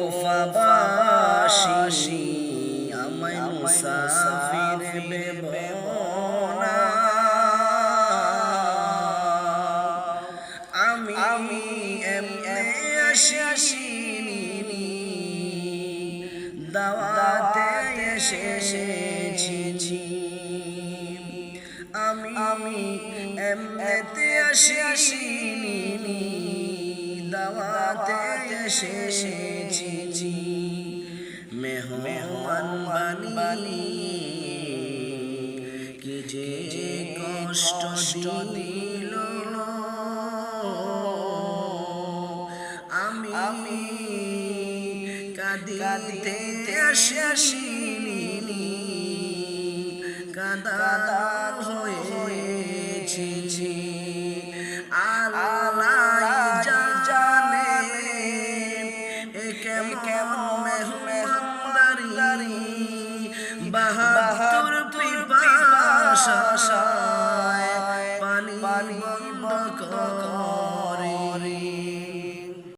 কোফাবাসী আমায় মুসাফির বেবনা আমি আমি এমনে আসিনি, দাওয়াতে এসেছি। আমি আমি এমনেতে আসিনি, দাওয়াতে এসেছি মেহমান বানি কি যে কষ্ট দিল। আমি কাঁদিতে আসিনি কাদা হয়েছি কেমন মেহমানদারি? বাহাদুর পিপাসায় পানি বন্ধ করে।